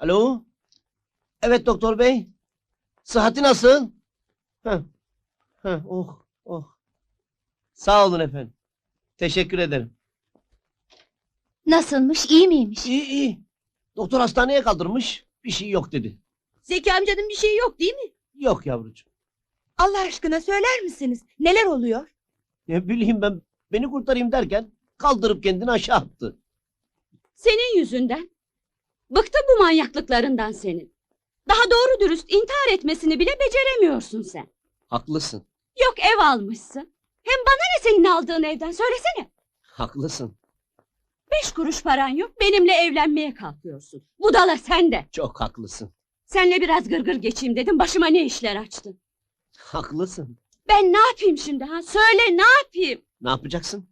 Alo? Evet doktor bey. Sıhhati nasıl? Heh. Heh, oh, oh. Sağ olun efendim. Teşekkür ederim. Nasılmış, iyi miymiş? İyi iyi. Doktor hastaneye kaldırmış. Bir şey yok dedi. Zeki amcanın bir şeyi yok değil mi? Yok yavrucuğum. Allah aşkına söyler misiniz? Neler oluyor? Ne bileyim ben beni kurtarayım derken kaldırıp kendini aşağı attı. Senin yüzünden. Bıktım bu manyaklıklarından senin. Daha doğru dürüst intihar etmesini bile beceremiyorsun sen. Haklısın. Yok ev almışsın. Hem bana ne senin aldığın evden söylesene. Haklısın. Beş kuruş paran yok benimle evlenmeye kalkıyorsun. Budala sen de. Çok haklısın. Senle biraz gırgır geçeyim dedim başıma ne işler açtın. Haklısın. Ben ne yapayım şimdi ha? Söyle ne yapayım? Ne yapacaksın?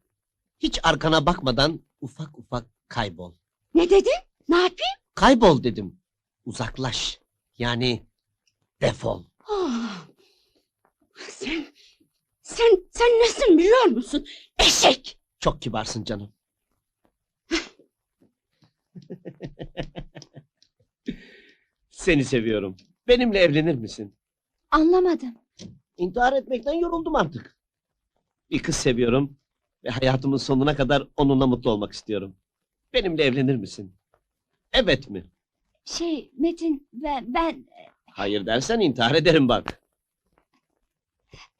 Hiç arkana bakmadan ufak ufak kaybol. Ne dedin? Ne yapayım? Kaybol dedim. Uzaklaş. Yani defol. Ah! Sen, sen, sen nesin biliyor musun? Eşek! Çok kibarsın canım. Seni seviyorum. Benimle evlenir misin? Anlamadım. İntihar etmekten yoruldum artık. Bir kız seviyorum ve hayatımın sonuna kadar onunla mutlu olmak istiyorum. Benimle evlenir misin? Evet mi? Şey, Metin, ben, ben... Hayır dersen intihar ederim bak.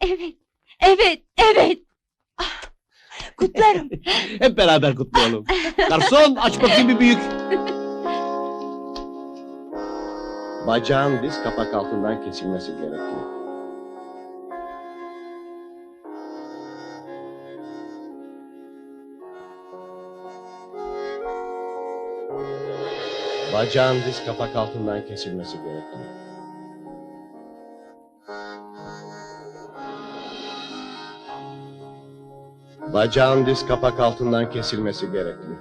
Evet, evet, evet. Kutlarım. Hep beraber kutlayalım. Garson aç bakayım bir büyük. Bacağın diz kapak altından kesilmesi gerekli. Bacağın diz kapak altından kesilmesi gerekli. Bacağın diz kapak altından kesilmesi gerekli.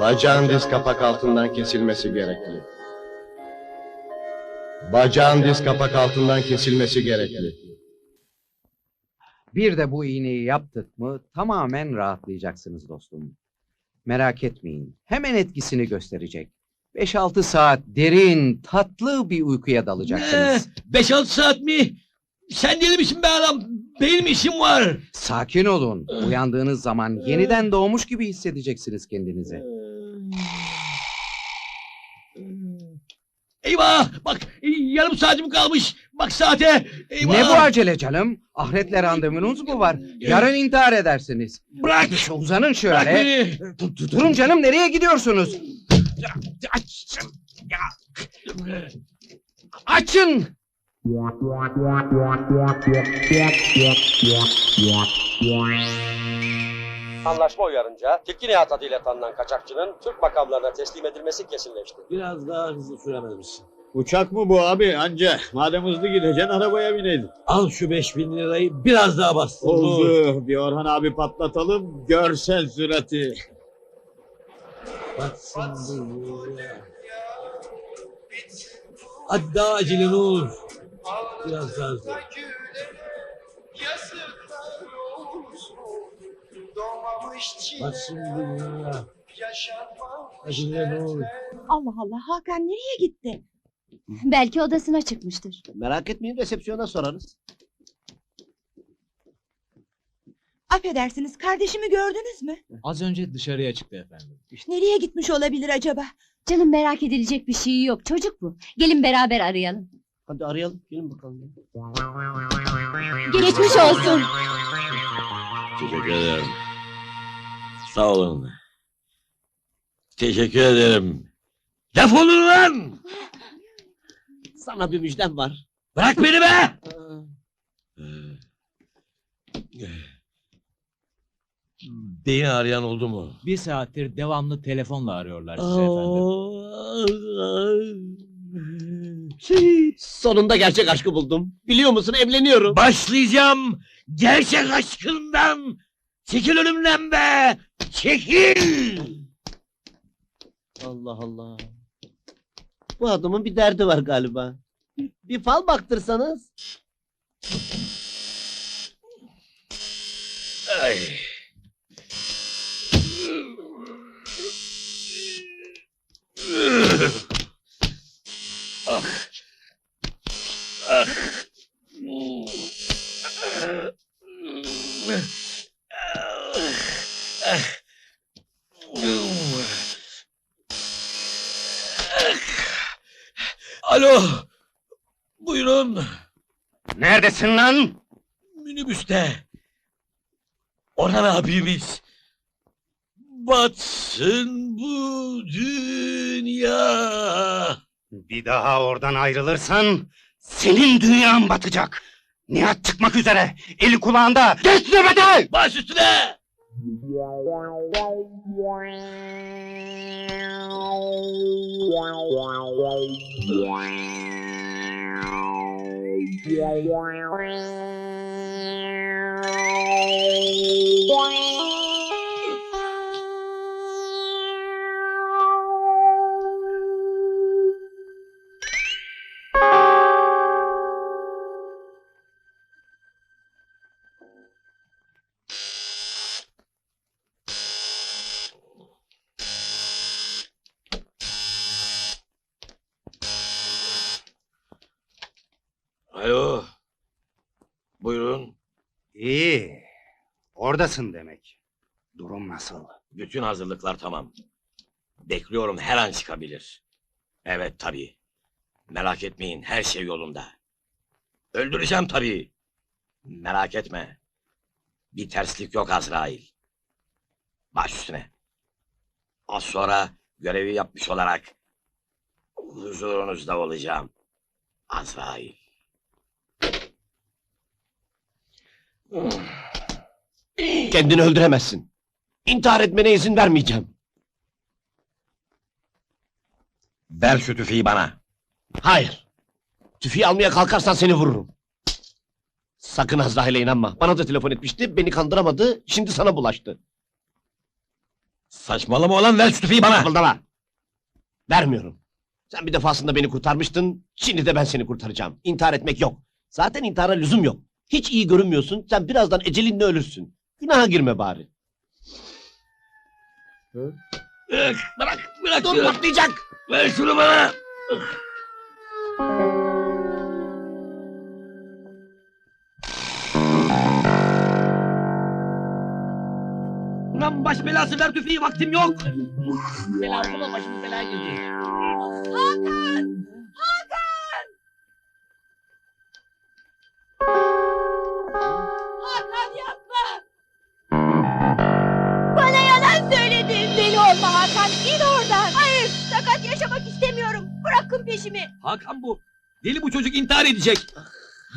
Bacağın diz kapak altından kesilmesi gerekli. Bacağın diz kapak altından kesilmesi gerekli. Bir de bu iğneyi yaptık mı tamamen rahatlayacaksınız dostum. Merak etmeyin. Hemen etkisini gösterecek. 5-6 saat derin, tatlı bir uykuya dalacaksınız. 5-6 saat mi? Sen deli misin be adam? Benim işim var. Sakin olun. Uyandığınız zaman yeniden doğmuş gibi hissedeceksiniz kendinizi. Eyvah! Bak yarım saatim kalmış. Bak saate. Eyvah! Ne bu acele canım? Ahiretle randevunuz mu var? Yarın intihar edersiniz. Bırak! Şu uzanın Bırak şöyle. beni! Dur- dur- Durun canım nereye gidiyorsunuz? Açın! Anlaşma uyarınca Tilki Nihat adıyla tanınan kaçakçının Türk makamlarına teslim edilmesi kesinleşti. Biraz daha hızlı süremez misin? Uçak mı bu abi anca? Madem hızlı gideceksin arabaya bineydin. Al şu 5000 lirayı biraz daha bastır. Oldu. Bir Orhan abi patlatalım. Görsen sürati. Batsın bu ya. Hadi daha acele ne olur. Biraz daha hızlı. Batsın bu ya. Acele ne olur. Allah Allah Hakan nereye gitti? Belki odasına çıkmıştır. Merak etmeyin resepsiyona sorarız. Affedersiniz kardeşimi gördünüz mü? Az önce dışarıya çıktı efendim. Nereye gitmiş olabilir acaba? Canım merak edilecek bir şey yok. Çocuk bu. Gelin beraber arayalım. Hadi arayalım. Gelin bakalım. Geçmiş olsun. Teşekkür ederim. Sağ olun. Teşekkür ederim. Defolun lan! Sana bir müjdem var. Bırak beni be! Beni arayan oldu mu? Bir saattir devamlı telefonla arıyorlar sizi efendim. Sonunda gerçek aşkı buldum. Biliyor musun evleniyorum. Başlayacağım gerçek aşkından. Çekil önümden be! Çekil! Allah Allah. Bu adamın bir derdi var galiba. Bir fal baktırsanız. Ay. ah. Alo. Buyurun. Neredesin lan? Minibüste. Orhan abimiz. Batsın bu dünya. Bir daha oradan ayrılırsan senin dünyan batacak. Nihat çıkmak üzere. Eli kulağında. Geç nöbete! Baş üstüne. Wow. Alo. Buyurun. İyi. Oradasın demek. Durum nasıl? Bütün hazırlıklar tamam. Bekliyorum her an çıkabilir. Evet tabii. Merak etmeyin her şey yolunda. Öldüreceğim tabii. Merak etme. Bir terslik yok Azrail. Baş üstüne. Az sonra görevi yapmış olarak huzurunuzda olacağım. Azrail. Kendini öldüremezsin. İntihar etmene izin vermeyeceğim. Ver şu tüfeği bana. Hayır. Tüfeği almaya kalkarsan seni vururum. Sakın Azrail'e inanma. Bana da telefon etmişti, beni kandıramadı, şimdi sana bulaştı. Saçmalama olan ver şu tüfeği bana. Kıpırdama. Vermiyorum. Sen bir defasında beni kurtarmıştın, şimdi de ben seni kurtaracağım. İntihar etmek yok. Zaten intihara lüzum yok. Hiç iyi görünmüyorsun, sen birazdan ecelinle ölürsün. Günaha girme bari. Bırak, bırak, bırak. Dur diyorum. patlayacak! Ver şunu bana. Lan baş belası ver tüfeği vaktim yok. Bela bula başımız belaya. Hakan! Hakan! Olma Hakan. İn oradan. Hayır. Sakat yaşamak istemiyorum. Bırakın peşimi. Hakan bu. Deli bu çocuk intihar edecek.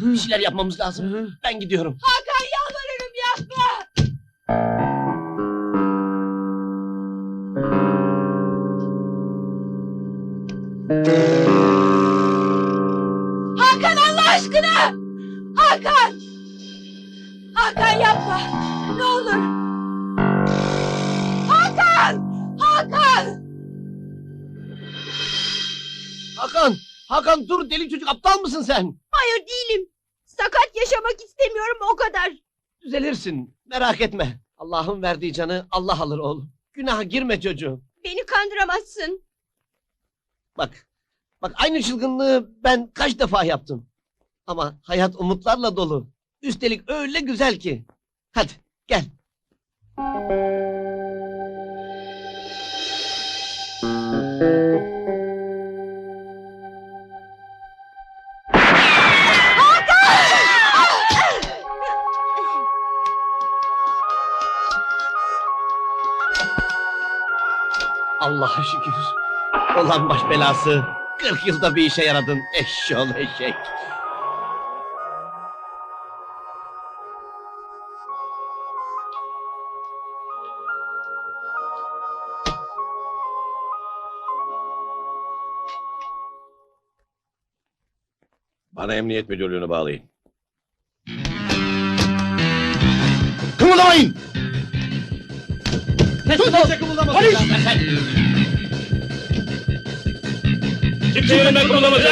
Bir şeyler yapmamız lazım. Ben gidiyorum. Hakan yalvarırım yapma. Hakan Allah aşkına! Hakan! Hakan yapma! Ne olur! Hakan! Hakan! Hakan dur deli çocuk aptal mısın sen? Hayır değilim. Sakat yaşamak istemiyorum o kadar. Düzelirsin. Merak etme. Allah'ın verdiği canı Allah alır oğlum. Günaha girme çocuğum. Beni kandıramazsın. Bak. Bak aynı çılgınlığı ben kaç defa yaptım. Ama hayat umutlarla dolu. Üstelik öyle güzel ki. Hadi gel. Allah'a şükür. Olan baş belası. 40 yılda bir işe yaradın eşşoğlu eşek. Bana emniyet müdürlüğünü bağlayın. Kımıldamayın! Kimse kımıldamasın. Kimse kımıldamasın.